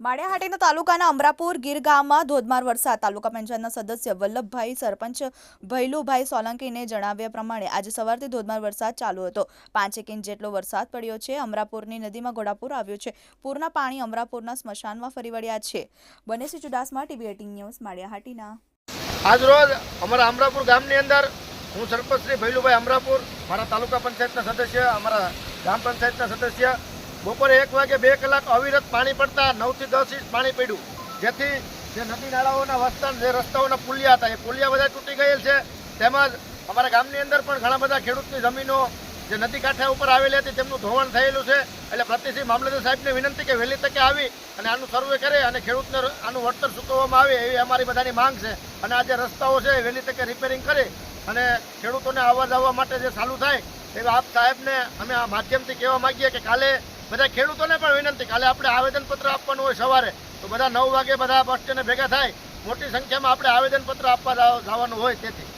માળિયાહાટીના તાલુકાના અમરાપુર ગીર ગામમાં ધોધમાર વરસાદ. તાલુકા પંચાયતના સદસ્ય વલ્લભભાઈ સરપંચ ભૈલુભાઈ સોલંકીને જણાવ્યા પ્રમાણે આજે સવારથી ધોધમાર વરસાદ ચાલુ હતો. પાંચેક ઇંચ જેટલો વરસાદ પડ્યો છે. અમરાપુરની નદીમાં ઘોડાપુર આવ્યું છે. પૂરના પાણી અમરાપુરના સ્મશાનમાં ફરી વળ્યા છે. Banesi Chudasama TV eighteen news Maliyahatina. આજરોજ અમારા અમરાપુર ગામની અંદર હું સરપંચ શ્રી ભૈલુભાઈ અમરાપુર, મારા તાલુકા પંચાયતના સદસ્ય, અમારા ગ્રામ પંચાયતના સદસ્ય બપોરે એક વાગે બે કલાક અવિરત પાણી પડતા નવથી દસ ઇંચ પાણી પડ્યું. જેથી જે નદી નાળાઓના વસ્તાન જે રસ્તાઓના પુલિયા હતા, એ પુલિયા બધા તૂટી ગયેલ છે. તેમજ અમારા ગામની અંદર પણ ઘણા બધા ખેડૂતની જમીનો જે નદી કાંઠા ઉપર આવેલી હતી, તેમનું ધોવાણ થયેલું છે. એટલે પ્રતિસિંહ મામલતદાર સાહેબને વિનંતી કે વહેલી તકે આવી અને આનું સર્વે કરે અને ખેડૂતને આનું વળતર ચૂકવવામાં આવે એવી અમારી બધાની માંગ છે. અને આ જે રસ્તાઓ છે વહેલી તકે રિપેરિંગ કરે અને ખેડૂતોને આવવા જવા માટે જે ચાલુ થાય, એવા આપ સાહેબને અમે આ માધ્યમથી કહેવા માંગીએ કે કાલે બધા ખેડૂતોને પણ વિનંતી, કાલે આપણે આવેદનપત્ર આપવાનું હોય સવારે, તો બધા નવ વાગે બધા બસ સ્ટેન્ડે ભેગા થાય, મોટી સંખ્યામાં આપણે આવેદનપત્ર આપવા જવાનું હોય તેથી.